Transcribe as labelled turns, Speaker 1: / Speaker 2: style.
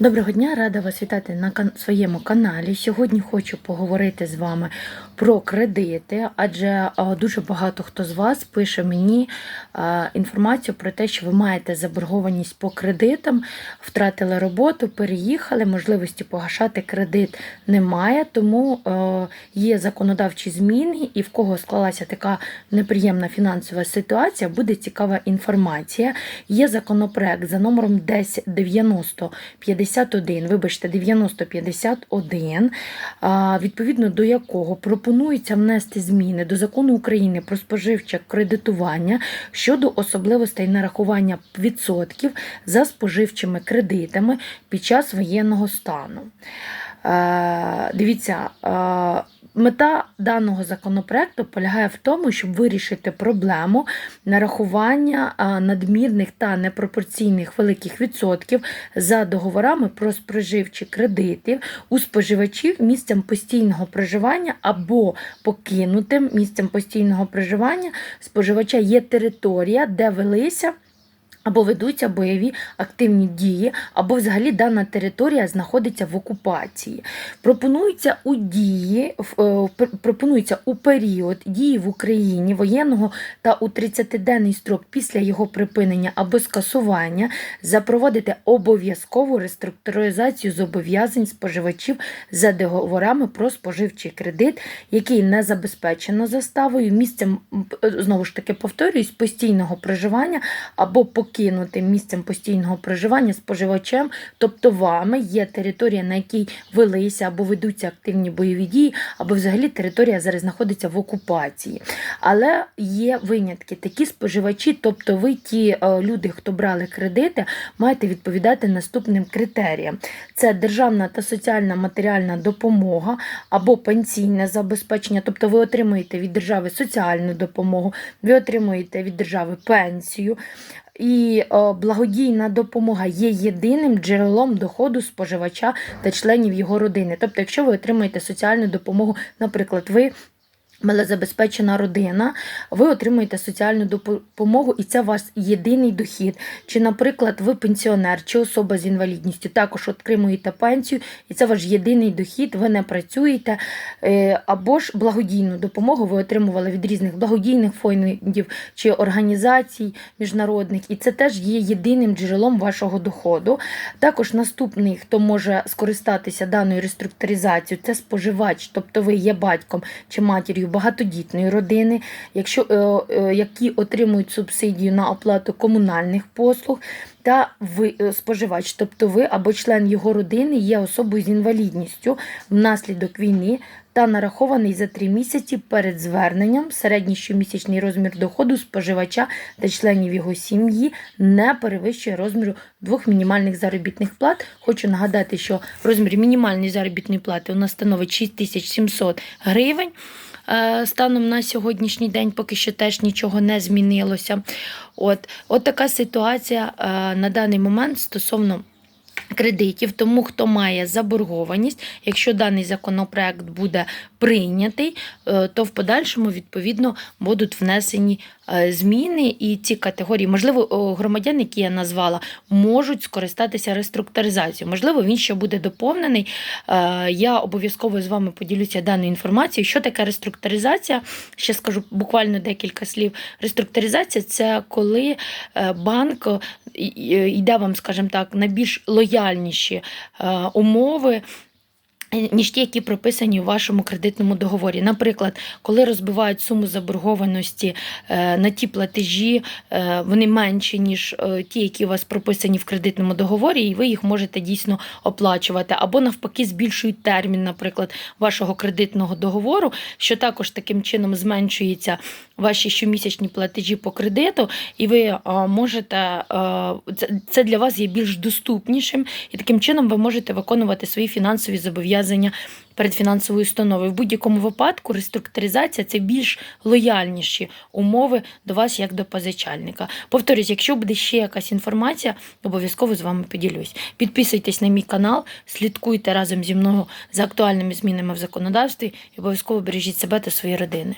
Speaker 1: Доброго дня, рада вас вітати на своєму каналі. Сьогодні хочу поговорити з вами про кредити, адже дуже багато хто з вас пише мені інформацію про те, що ви маєте заборгованість по кредитам, втратили роботу, переїхали, можливості погашати кредит немає, тому є законодавчі зміни, і в кого склалася така неприємна фінансова ситуація, буде цікава інформація. Є законопроект за номером 1090 51, вибачте, 9051, відповідно до якого пропонується внести зміни до закону України про споживче кредитування щодо особливостей нарахування відсотків за споживчими кредитами під час воєнного стану. Е, Дивіться, е, мета даного законопроекту полягає в тому, щоб вирішити проблему нарахування надмірних та непропорційних великих відсотків за договорами про споживчі кредитів у споживачів місцем постійного проживання або покинутим місцем постійного проживання споживача є територія, де велися. Або ведуться бойові активні дії, або взагалі дана територія знаходиться в окупації. Пропонується у дії, е, пр- пропонується у період дії в Україні воєнного та у 30-денний строк після його припинення або скасування запровадити обов'язкову реструктуризацію зобов'язань споживачів за договорами про споживчий кредит, який не забезпечено заставою, місцем знову ж таки повторююсь, постійного проживання або покинутим місцем постійного проживання споживачем, тобто вами є територія, на якій велися або ведуться активні бойові дії, або взагалі територія зараз знаходиться в окупації. Але є винятки, такі споживачі, тобто ви, ті е, люди, хто брали кредити, маєте відповідати наступним критеріям: це державна та соціальна матеріальна допомога або пенсійне забезпечення, тобто ви отримуєте від держави соціальну допомогу, ви отримуєте від держави пенсію. І благодійна допомога є єдиним джерелом доходу споживача та членів його родини. Тобто, якщо ви отримуєте соціальну допомогу, наприклад, ви малозабезпечена родина, ви отримуєте соціальну допомогу, і це ваш єдиний дохід. Чи, наприклад, ви пенсіонер, чи особа з інвалідністю, також отримуєте пенсію, і це ваш єдиний дохід, ви не працюєте. Е, Або ж благодійну допомогу ви отримували від різних благодійних фондів чи організацій міжнародних, і це теж є єдиним джерелом вашого доходу. Також наступний, хто може скористатися даною реструктуризацією, це споживач, тобто ви є батьком чи матір'ю багатодітної родини, якщо, е, е, які отримують субсидію на оплату комунальних послуг. Та ви е, споживач, тобто ви або член його родини є особою з інвалідністю внаслідок війни та нарахований за три місяці перед зверненням середній щомісячний розмір доходу споживача та членів його сім'ї не перевищує розміру двох мінімальних заробітних плат. Хочу нагадати, що розмір мінімальної заробітної плати у нас становить 6700 гривень. Е, Станом на сьогоднішній день поки що теж нічого не змінилося. От, от така ситуація е, на даний момент стосовно кредитів. Тому хто має заборгованість, якщо даний законопроект буде прийнятий, е, то в подальшому відповідно будуть внесені зміни, і ці категорії, можливо, о, громадян, які я назвала, можуть скористатися реструктуризацією. Можливо, він ще буде доповнений. Е, Я обов'язково з вами поділюся даною інформацією. Що таке реструктуризація? Ще скажу буквально декілька слів. Реструктуризація це коли е, банк е, йде вам, скажімо так, на більш лояльніші е, умови. Ніж ті, які прописані у вашому кредитному договорі. Наприклад, коли розбивають суму заборгованості е, на ті платежі, е, вони менші, ніж е, ті, які у вас прописані в кредитному договорі, і ви їх можете дійсно оплачувати. Або навпаки, збільшують термін, наприклад, вашого кредитного договору, що також таким чином зменшується ваші щомісячні платежі по кредиту, і ви можете це, для вас є більш доступнішим, і таким чином ви можете виконувати свої фінансові зобов'язання перед фінансовою установою. В будь-якому випадку реструктуризація це більш лояльніші умови до вас як до позичальника. Повторюсь, якщо буде ще якась інформація, обов'язково з вами поділюсь. Підписуйтесь на мій канал, слідкуйте разом зі мною за актуальними змінами в законодавстві і обов'язково бережіть себе та свої родини.